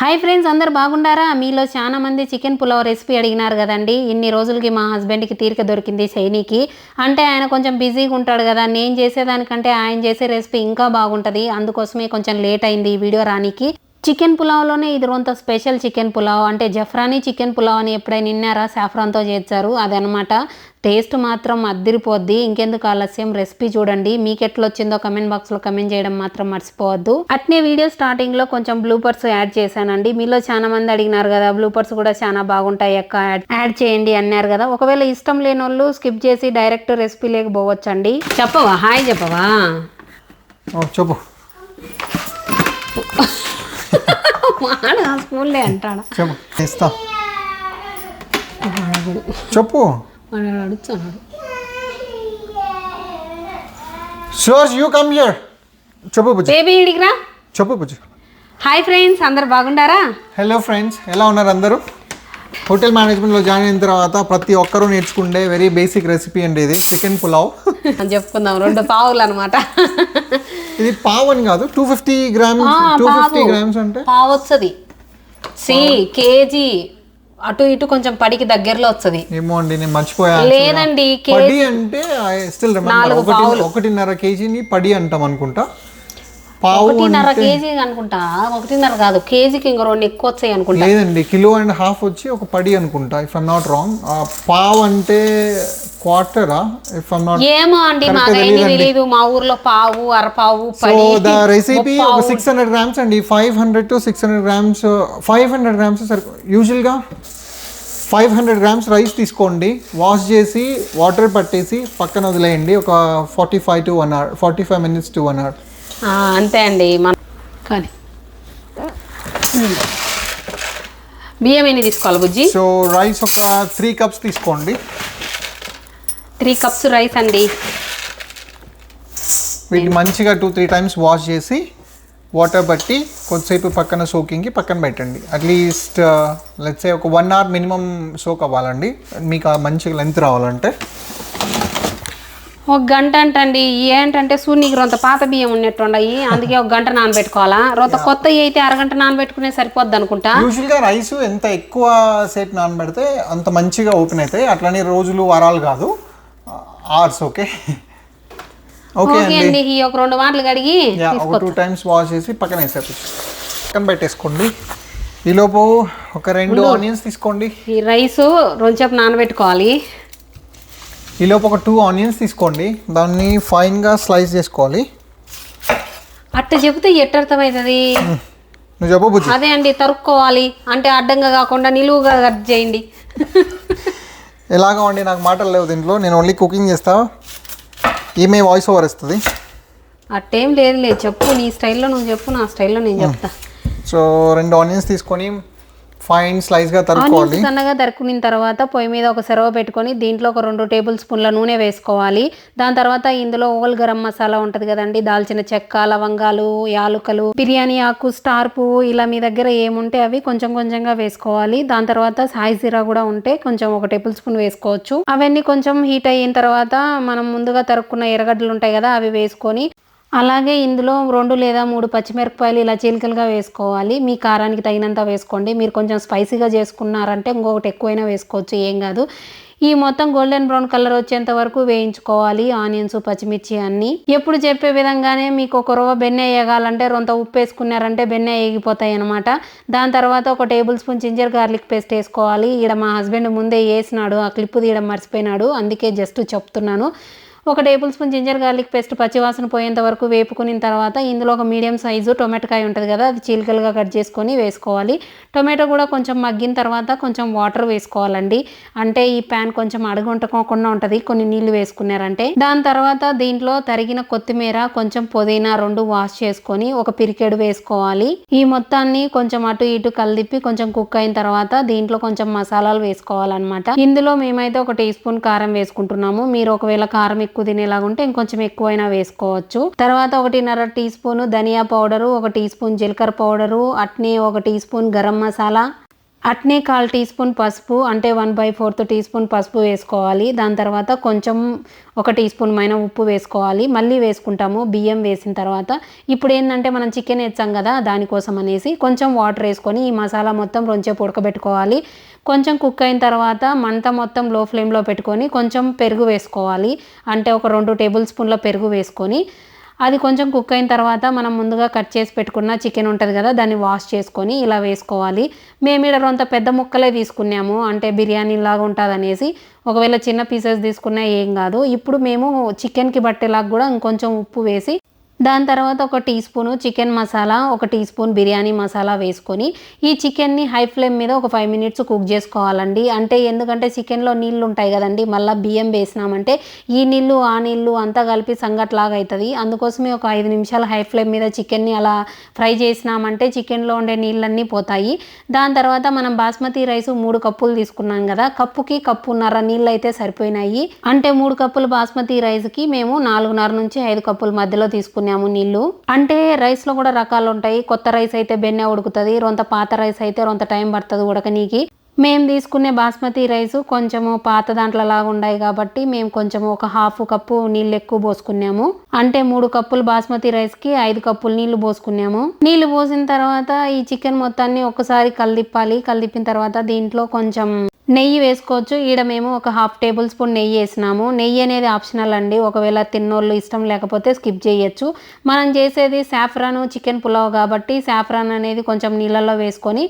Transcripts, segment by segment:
Hi friends అందరు బాగుండారా? మీలో చాలా మంది చికెన్ పులావ్ రెసిపీ అడిగినారు కదండి. ఇన్ని రోజులకి మా హస్బెండ్కి తీరిక దొరికింది సైనికి అంటే ఆయన కొంచెం బిజీగా ఉంటాడు కదా నేను చేసేదానికంటే ఆయన చేసే రెసిపీ ఇంకా బాగుంటుంది. అందుకోసమే కొంచెం లేట్ అయింది ఈ వీడియో రానికి. చికెన్ పులావ్లోనే ఇది రొంత స్పెషల్ చికెన్ పులావ్. అంటే జఫ్రానీ చికెన్ పులావ్ అని ఎప్పుడైనా విన్నారా? సాఫ్రాన్తో చేస్తారు అదనమాట టేస్ట్ మాత్రం అద్దిరిపోద్ది. ఇంకెందుకు ఆలస్యం? రెసిపీ చూడండి. మీకు ఎట్లా వచ్చిందో కమెంట్ బాక్స్లో కమెంట్ చేయడం మాత్రం మర్చిపోవద్దు. అట్నే వీడియో స్టార్టింగ్లో కొంచెం బ్లూపర్స్ యాడ్ చేశానండి. మీలో చాలా మంది అడిగినారు కదా బ్లూపర్స్ కూడా చాలా బాగుంటాయి అక్క. యాడ్ చేయండి అన్నారు కదా. ఒకవేళ ఇష్టం లేని వాళ్ళు స్కిప్ చేసి డైరెక్ట్ రెసిపీ లేకపోవచ్చండి చెప్పవా? హాయ్ చెప్పవా? చెప్పు. స్కూల్లే అంటాడా? చెప్పు. ఇస్తా చెప్పు. వాడు అడుగుతున్నాడు. షోర్స్ యూ కమ్ హియర్ చెప్పు బుజ్జి బేబీ ఇడిగిరా చెప్పు బుజ్జి హాయ్ ఫ్రెండ్స్ అందరు బాగుండారా? హలో ఫ్రెండ్స్ ఎలా ఉన్నారు అందరూ? హోటల్ మేనేజ్మెంట్లో జాయిన్ అయిన తర్వాత ప్రతి ఒక్కరూ నేర్చుకుంటే వెరీ బేసిక్ రెసిపీ అండి ఇది. చికెన్ పులావ్. అని చెప్పుకుందాం రెండు పావులు అనమాట ఇది పావ్ అని కాదు two fifty grams two fifty grams అంటే? పావు వస్తుంది. సి కేజీ అటు ఇటు కొంచెం పడికి దగ్గరలో వస్తుంది. ఏమో అండి నేను మర్చిపోయాను లేదండి పడి అంటే స్టిల్ రిమెంబర్ ఒకటి ఒకటిన్నర కేజీని పడి అంటాం అనుకుంటా. ఒకటిన్నర కేజీ అనుకుంటా. ఒకటిన్నర కాదు కేజీకి ఇంకో రెండు ఎక్కువ వచ్చాయి అనుకుంటా. లేదండి కిలో అండ్ హాఫ్ వచ్చి ఒక పడి అనుకుంటా ఇఫ్ ఐమ్ నాట్ రాంగ్ పావ్ అంటే క్వార్టరా ఇఫ్ ఐమ్ నాట్ ఏమో అండి మాకేమీ తెలియదు మా ఊర్లో పావు అరపావు సో ద రెసిపీ ఒక సిక్స్ హండ్రెడ్ గ్రామ్స్ అండి. Five hundred to six hundred grams five hundred grams సరి యూజువల్గా ఫైవ్ హండ్రెడ్ గ్రామ్స్ రైస్ తీసుకోండి. వాష్ చేసి వాటర్ పట్టేసి పక్కన వదిలేయండి. ఒక forty five to one hour forty five minutes to one hour అంతే అండి మన కానీ. బియ్యం ఎన్ని తీసుకోవాలి బుజ్జి? సో రైస్ ఒక త్రీ కప్స్ తీసుకోండి. త్రీ కప్స్ రైస్ అండి. వీటిని మంచిగా టూ త్రీ టైమ్స్ వాష్ చేసి వాటర్ బట్టి కొద్దిసేపు పక్కన సోకింగ్కి పక్కన పెట్టండి. అట్లీస్ట్ లెట్సే ఒక వన్ అవర్ మినిమం సోక్ అవ్వాలండి. మీకు ఆ మంచిగా లెంత్ రావాలంటే. ఒక గంట అంటండి ఏంటంటే సూర్యునికి రొంత పాత బియ్యం ఉన్నట్టు అందుకే ఒక గంట నానబెట్టుకోవాలా? రొంత కొత్త అయితే అరగంట నానబెట్టుకునే సరిపోద్ది అనుకుంటా? యూజువల్గా రైస్ ఎంత ఎక్కువ సేపు నానబెడితే అంత మంచిగా ఓపెన్ అవుతాయి. అట్లనే రోజులు వారాలు కాదు. అవర్స్ ఓకే ఓకే అండి. ఈ ఒక రెండు మాటలు కడిగి ఒక టూ టైమ్స్ వాష్ చేసి పక్కన వేసేపు పక్కన పెట్టేసుకోండి. ఈలోపు ఒక రెండు ఆనియన్స్ తీసుకోండి. ఈ రైస్ రొంచేపు నానబెట్టుకోవాలి. ఈలోపు ఒక టూ ఆనియన్స్ తీసుకోండి. దాన్ని ఫైన్గా స్లైస్ చేసుకోవాలి. అట్ట చెబితే ఎట్ట అర్థమవుతుంది? నువ్వు చెప్పు బుజ్జి. అదే అండి తరుక్కోవాలి. అంటే అడ్డంగా కాకుండా నిలువుగా కట్ చేయండి. ఎలాగా అండి నాకు మాటలు లేవు దీంట్లో. నేను ఓన్లీ కుకింగ్ చేస్తా. ఈమె వాయిస్ ఓవర్ ఇస్తుంది. అట్టేం లేదు లేదు చెప్పు నీ స్టైల్లో నువ్వు చెప్పు నా స్టైల్లో నేను చెప్తా. సో రెండు ఆనియన్స్ తీసుకొని ఫైన్ స్లైస్గా తరుక్కోవాలి. సన్నగా తరుక్కున్న తర్వాత పొయ్యి మీద ఒక సెరవ పెట్టుకొని దీంట్లో ఒక రెండు టేబుల్ స్పూన్ల నూనె వేసుకోవాలి. దాని తర్వాత ఇందులో ఓల్ గరం మసాలా ఉంటుంది కదండి దాల్చిన చెక్క లవంగాలు యాలుకలు బిర్యానీ ఆకు స్టార్ పువ్వు ఇలా మీ దగ్గర ఏముంటే అవి కొంచెం కొంచెంగా వేసుకోవాలి. దాని తర్వాత సాయి జీరా కూడా ఉంటే కొంచెం ఒక టేబుల్ స్పూన్ వేసుకోవచ్చు. అవన్నీ కొంచెం హీట్ అయిన తర్వాత మనం ముందుగా తరుక్కున్న ఎర్రగడ్డలు ఉంటాయి కదా అవి వేసుకొని అలాగే ఇందులో రెండు లేదా మూడు పచ్చిమిరపకాయలు ఇలా చీలికలుగా వేసుకోవాలి. మీ కారానికి తగినంత వేసుకోండి. మీరు కొంచెం స్పైసీగా చేసుకున్నారంటే ఇంకొకటి ఎక్కువైనా వేసుకోవచ్చు. ఏం కాదు. ఈ మొత్తం గోల్డెన్ బ్రౌన్ కలర్ వచ్చేంత వరకు వేయించుకోవాలి. ఆనియన్స్ పచ్చిమిర్చి అన్నీ. ఎప్పుడు చెప్పే విధంగానే మీకు ఒక రవ్వ బెన్నె వేయగాలంటే రొంత ఉప్పు వేసుకున్నారంటే బెన్నె వేగిపోతాయి అనమాట దాని తర్వాత ఒక tablespoon ginger garlic paste వేసుకోవాలి. ఇక్కడ మా హస్బెండ్ ముందే వేసినాడు. ఆ క్లిప్ తీయడం మర్చిపోయినాడు. అందుకే జస్ట్ చెప్తున్నాను. ఒక tablespoon ginger garlic paste పచ్చివాసన పోయేంత వరకు వేపుకున్న తర్వాత ఇందులో ఒక మీడియం సైజు టొమాటోకాయ ఉంటుంది కదా అది చీలికలుగా కట్ చేసుకొని వేసుకోవాలి. టొమాటో కూడా కొంచెం మగ్గిన తర్వాత కొంచెం వాటర్ వేసుకోవాలండి. అంటే ఈ ప్యాన్ కొంచెం అడుగుంటుకోకుండా ఉంటుంది కొన్ని నీళ్ళు వేసుకున్నారంటే. దాని తర్వాత దీంట్లో తరిగిన కొత్తిమీర కొంచెం పుదీనా రెండు వాష్ చేసుకొని ఒక పిరికెడు వేసుకోవాలి. ఈ మొత్తాన్ని కొంచెం అటు ఇటు కలిపి కొంచెం కుక్ అయిన తర్వాత దీంట్లో కొంచెం మసాలాలు వేసుకోవాలన్నమాట. ఇందులో మేమైతే ఒక టీ స్పూన్ కారం వేసుకుంటున్నాము. మీరు ఒకవేళ కారం ఎక్కువ తినేలాగా ఉంటే ఇంకొంచెం ఎక్కువైనా వేసుకోవచ్చు. తర్వాత ఒకటిన్నర టీ స్పూన్ ధనియా పౌడరు ఒక టీ స్పూన్ జీలకర్ర పౌడరు అట్నే ఒక టీ స్పూన్ గరం మసాలా అట్నే కాల్ టీ స్పూన్ పసుపు అంటే one by fourth teaspoon పసుపు వేసుకోవాలి. దాని తర్వాత కొంచెం ఒక టీ స్పూన్ మైన ఉప్పు వేసుకోవాలి. మళ్ళీ వేసుకుంటాము బియ్యం వేసిన తర్వాత. ఇప్పుడు ఏంటంటే మనం చికెన్ వేస్తాం కదా దానికోసం అనేసి కొంచెం వాటర్ వేసుకొని ఈ మసాలా మొత్తం రొంచేపు ఉడకబెట్టుకోవాలి. కొంచెం కుక్ అయిన తర్వాత మంట మొత్తం లో ఫ్లేమ్లో పెట్టుకొని కొంచెం పెరుగు వేసుకోవాలి. అంటే ఒక రెండు టేబుల్ స్పూన్ల పెరుగు వేసుకొని అది కొంచెం కుక్ అయిన తర్వాత మనం ముందుగా కట్ చేసి పెట్టుకున్న చికెన్ ఉంటుంది కదా దాన్ని వాష్ చేసుకొని ఇలా వేసుకోవాలి. మేము ఇక్కడ కొంత పెద్ద ముక్కలే తీసుకున్నాము అంటే బిర్యానీ లాగా ఉంటుంది అనేసి. ఒకవేళ చిన్న పీసెస్ తీసుకున్నా ఏం కాదు. ఇప్పుడు మేము చికెన్కి బట్టేలాగా కూడా ఇంకొంచెం ఉప్పు వేసి దాని తర్వాత ఒక టీ స్పూను చికెన్ మసాలా ఒక టీ స్పూన్ బిర్యానీ మసాలా వేసుకొని ఈ చికెన్ని హై ఫ్లేమ్ మీద ఒక ఫైవ్ మినిట్స్ కుక్ చేసుకోవాలండి. అంటే ఎందుకంటే చికెన్లో నీళ్ళు ఉంటాయి కదండి మళ్ళీ బియ్యం వేసినామంటే ఈ నీళ్ళు ఆ నీళ్ళు అంతా కలిపి సంగట్లాగా అవుతుంది అందుకోసమే ఒక ఐదు నిమిషాలు హై ఫ్లేమ్ మీద చికెన్ని అలా ఫ్రై చేసినామంటే చికెన్లో ఉండే నీళ్ళన్నీ పోతాయి. దాని తర్వాత మనం బాస్మతి రైస్ మూడు కప్పులు తీసుకున్నాం కదా కప్పుకి కప్పున్నర నీళ్ళు అయితే సరిపోయినాయి. అంటే మూడు కప్పులు బాస్మతి రైస్కి మేము నాలుగున్నర నుంచి ఐదు కప్పుల మధ్యలో తీసుకున్నాం తీసుకున్నాము నీళ్ళు. అంటే రైస్లో కూడా రకాలు ఉంటాయి కొత్త రైస్ అయితే బెన్నె ఉడుకుతుంది రొంత పాత రైస్ అయితే రొంత టైం పడుతుంది ఉడకనీకి మేము తీసుకునే బాస్మతి రైస్ కొంచెము పాత దాంట్లో లాగా ఉన్నాయి కాబట్టి మేము కొంచెం ఒక హాఫ్ కప్పు నీళ్ళు ఎక్కువ పోసుకున్నాము. అంటే మూడు కప్పులు బాస్మతి రైస్కి ఐదు కప్పులు నీళ్ళు పోసుకున్నాము. నీళ్ళు పోసిన తర్వాత ఈ చికెన్ మొత్తాన్ని ఒకసారి కలిదిప్పాలి. కలిదిప్పిన తర్వాత దీంట్లో కొంచెం నెయ్యి వేసుకోవచ్చు. ఈడ మేము ఒక హాఫ్ టేబుల్ స్పూన్ నెయ్యి వేసినాము. నెయ్యి అనేది ఆప్షనల్ అండి. ఒకవేళ తిన్నోళ్ళు ఇష్టం లేకపోతే స్కిప్ చేయొచ్చు. మనం చేసేది సాఫ్రాన్ చికెన్ పులావ్ కాబట్టి సాఫ్రాన్ అనేది కొంచెం నీళ్ళల్లో వేసుకొని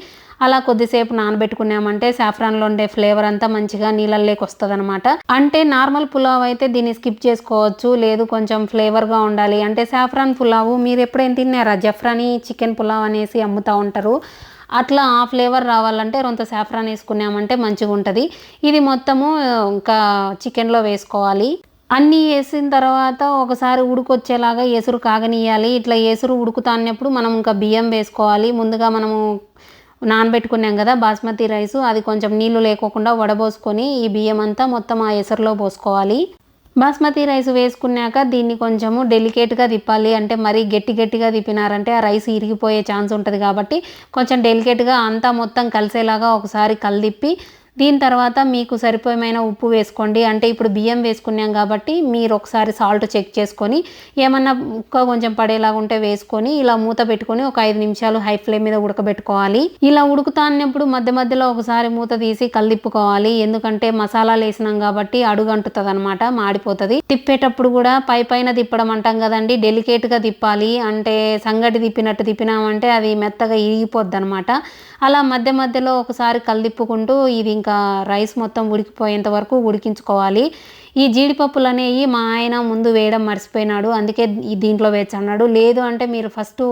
అలా కొద్దిసేపు నానబెట్టుకున్నామంటే సాఫ్రాన్లో ఉండే ఫ్లేవర్ అంతా మంచిగా నీళ్ళల్లోకి వస్తుంది అనమాట అంటే నార్మల్ పులావ్ అయితే దీన్ని స్కిప్ చేసుకోవచ్చు. లేదు కొంచెం ఫ్లేవర్గా ఉండాలి. అంటే సాఫ్రాన్ పులావ్ మీరు ఎప్పుడైనా తిన్నారా? జఫ్రాని చికెన్ పులావ్ అనేసి అమ్ముతూ ఉంటారు. అట్లా ఆ ఫ్లేవర్ రావాలంటే రొంత సాఫ్రాన్ వేసుకున్నామంటే మంచిగా ఉంటుంది. ఇది మొత్తము ఇంకా చికెన్లో వేసుకోవాలి. అన్నీ వేసిన తర్వాత ఒకసారి ఉడుకొచ్చేలాగా ఎసురు కాగనీయాలి ఇట్లా ఎసురు ఉడుకుతాన్నప్పుడు మనం ఇంకా బియ్యం వేసుకోవాలి. ముందుగా మనము నానబెట్టుకున్నాం కదా బాస్మతి రైస్ అది కొంచెం నీళ్ళు లేకోకుండా వడబోసుకొని ఈ బియ్యం అంతా మొత్తం ఆ ఎసరులో పోసుకోవాలి. బాస్మతి రైస్ వేసుకున్నాక దీన్ని కొంచెము డెలికేట్గా తిప్పాలి. అంటే మరీ గట్టి గట్టిగా తిప్పినారంటే ఆ రైస్ ఇరిగిపోయే ఛాన్స్ ఉంటుంది కాబట్టి కొంచెం డెలికేట్గా అంతా మొత్తం కలిసేలాగా ఒకసారి కలిదిప్పి దీని తర్వాత మీకు సరిపోయమైన ఉప్పు వేసుకోండి. అంటే ఇప్పుడు బియ్యం వేసుకున్నాం కాబట్టి మీరు ఒకసారి సాల్ట్ చెక్ చేసుకొని ఏమన్నా ఉక్క కొంచెం పడేలాగా ఉంటే వేసుకొని ఇలా మూత పెట్టుకొని ఒక ఐదు నిమిషాలు హై ఫ్లేమ్ మీద ఉడకబెట్టుకోవాలి. ఇలా ఉడుకుతా అన్నప్పుడు మధ్య మధ్యలో ఒకసారి మూత తీసి కల్దిప్పుకోవాలి. ఎందుకంటే మసాలాలు వేసినాం కాబట్టి అడుగు అంటుతుంది అనమాట మాడిపోతుంది. తిప్పేటప్పుడు కూడా పై పైన తిప్పడం అంటాం కదండి డెలికేట్గా తిప్పాలి. అంటే సంగటి తిప్పినట్టు తిప్పినామంటే అది మెత్తగా ఇరిగిపోద్ది అనమాట అలా మధ్య మధ్యలో ఒకసారి కల్దిప్పుకుంటూ ఇది ఇంకా ఇంకా రైస్ మొత్తం ఉడికిపోయేంత వరకు ఉడికించుకోవాలి. ఈ జీడిపప్పులు అనేవి మా ఆయన ముందు వేయడం మర్చిపోయినాడు. అందుకే దీంట్లో వేచన్నాడు. లేదు అంటే మీరు ఫస్ట్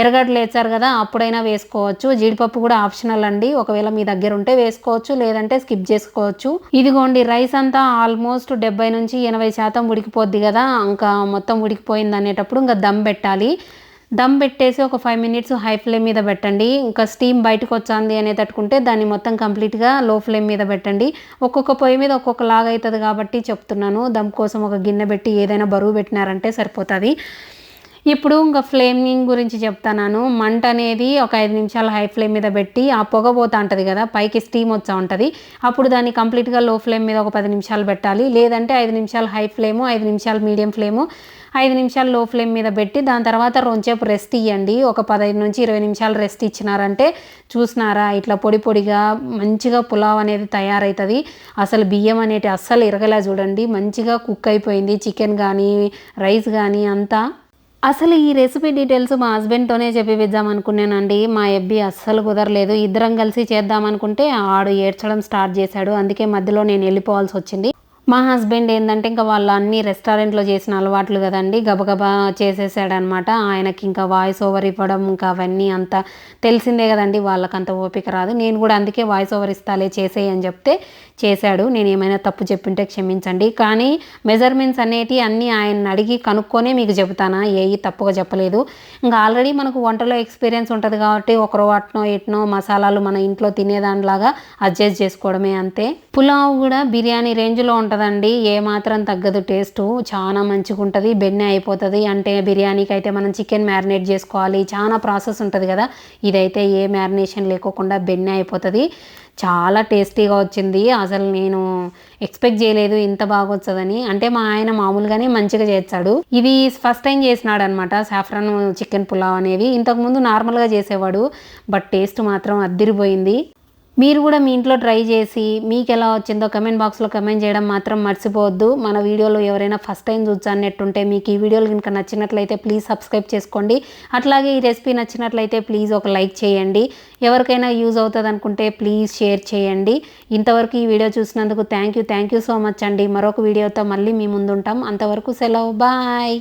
ఎర్రగడ్డలు వేచారు కదా అప్పుడైనా వేసుకోవచ్చు. జీడిపప్పు కూడా ఆప్షనల్ అండి. ఒకవేళ మీ దగ్గర ఉంటే వేసుకోవచ్చు లేదంటే స్కిప్ చేసుకోవచ్చు. ఇదిగోండి రైస్ అంతా ఆల్మోస్ట్ డెబ్బై నుంచి ఎనభై శాతం ఉడికిపోద్ది కదా ఇంకా మొత్తం ఉడికిపోయింది అనేటప్పుడు ఇంకా దమ్ పెట్టాలి. దమ్ పెట్టేసి ఒక ఫైవ్ మినిట్స్ హై ఫ్లేమ్ మీద పెట్టండి. ఇంకా స్టీమ్ బయటకు వచ్చింది అనే తట్టుకుంటే దాన్ని మొత్తం కంప్లీట్గా లో ఫ్లేమ్ మీద పెట్టండి. ఒక్కొక్క పొయ్యి మీద ఒక్కొక్క లాగా అవుతుంది కాబట్టి చెప్తున్నాను. దమ్ కోసం ఒక గిన్నె పెట్టి ఏదైనా బరువు పెట్టినారంటే సరిపోతుంది. ఇప్పుడు ఇంకా ఫ్లేమింగ్ గురించి చెప్తాను మంట అనేది ఒక ఐదు నిమిషాలు హై ఫ్లేమ్ మీద పెట్టి ఆ పొగ పోతా ఉంటుంది కదా పైకి స్టీమ్ వచ్చా ఉంటుంది. అప్పుడు దాన్ని కంప్లీట్గా లో ఫ్లేమ్ మీద ఒక పది నిమిషాలు పెట్టాలి. లేదంటే ఐదు నిమిషాలు హై ఫ్లేము ఐదు నిమిషాలు మీడియం ఫ్లేము ఐదు నిమిషాలు లో ఫ్లేమ్ మీద పెట్టి దాని తర్వాత రొంచేపు రెస్ట్ ఇవ్వండి ఒక పదహైదు నుంచి ఇరవై నిమిషాలు రెస్ట్ ఇచ్చినారంటే చూసినారా? ఇట్లా పొడి పొడిగా మంచిగా పులావ్ అనేది తయారవుతుంది అసలు బియ్యం అనేటి అస్సలు ఇరగలే చూడండి. మంచిగా కుక్ అయిపోయింది. చికెన్ కానీ రైస్ కానీ అంతా. అసలు ఈ రెసిపీ డీటెయిల్స్ మా హస్బెండ్తోనే చెప్పిద్దాం అనుకున్నానండి. మా ఎబ్బి అస్సలు కుదరలేదు. ఇద్దరం కలిసి చేద్దామనుకుంటే ఆడు ఏడ్చడం స్టార్ట్ చేశాడు. అందుకే మధ్యలో నేను వెళ్ళిపోవాల్సి వచ్చింది. మా హస్బెండ్ ఏంటంటే ఇంకా వాళ్ళు అన్ని రెస్టారెంట్లో చేసిన అలవాట్లు కదండి. గబగబా చేసేసాడనమాట. ఆయనకి ఇంకా వాయిస్ ఓవర్ ఇవ్వడం ఇంకా అవన్నీ అంత తెలిసిందే కదండి. వాళ్ళకంత ఓపిక రాదు. నేను కూడా అందుకే వాయిస్ ఓవర్ ఇస్తాలే చేసేయి అని చెప్తే చేశాడు. నేను ఏమైనా తప్పు చెప్పింటే క్షమించండి. కానీ మెజర్మెంట్స్ అనేటి అన్నీ ఆయన అడిగి కనుక్కొనే మీకు చెబుతానా? ఏవి తప్పుగా చెప్పలేదు. ఇంకా ఆల్రెడీ మనకు వంటలో ఎక్స్పీరియన్స్ ఉంటుంది కాబట్టి ఒకరో అట్నో ఎట్నో మసాలాలు మన ఇంట్లో తినేదానిలాగా అడ్జస్ట్ చేసుకోవడమే అంతే. పులావ్ కూడా బిర్యానీ రేంజ్లో ఉంటుంది ఉంటుందండి ఏమాత్రం తగ్గదు. టేస్ట్ చాలా మంచిగా ఉంటుంది బెన్నె అయిపోతుంది. అంటే బిర్యానీకి అయితే మనం చికెన్ మ్యారినేట్ చేసుకోవాలి. చాలా ప్రాసెస్ ఉంటుంది కదా. ఇదైతే ఏ మ్యారినేషన్ లేకోకుండా బెన్నె అయిపోతుంది. చాలా టేస్టీగా వచ్చింది. అసలు నేను ఎక్స్పెక్ట్ చేయలేదు ఇంత బాగా వచ్చదని అంటే మా ఆయన మామూలుగానే మంచిగా చేస్తాడు. ఇది ఫస్ట్ టైం చేసినాడు అనమాట సాఫ్రాన్ చికెన్ పులావ్ అనేవి. ఇంతకుముందు నార్మల్గా చేసేవాడు. బట్ టేస్ట్ మాత్రం అద్దిరిపోయింది. మీరు కూడా మీ ఇంట్లో ట్రై చేసి మీకు ఎలా వచ్చిందో కమెంట్ బాక్స్లో కమెంట్ చేయడం మాత్రం మర్చిపోవద్దు. మన వీడియోలో ఎవరైనా ఫస్ట్ టైం చూచానట్టుంటే మీకు ఈ వీడియోలు కనుక నచ్చినట్లయితే ప్లీజ్ సబ్స్క్రైబ్ చేసుకోండి. అట్లాగే ఈ రెసిపీ నచ్చినట్లయితే ప్లీజ్ ఒక లైక్ చేయండి. ఎవరికైనా యూజ్ అవుతుంది అనుకుంటే ప్లీజ్ షేర్ చేయండి. ఇంతవరకు ఈ వీడియో చూసినందుకు thank you thank you so much అండి. మరొక వీడియోతో మళ్ళీ మీ ముందుంటాం. అంతవరకు సెలవు. బాయ్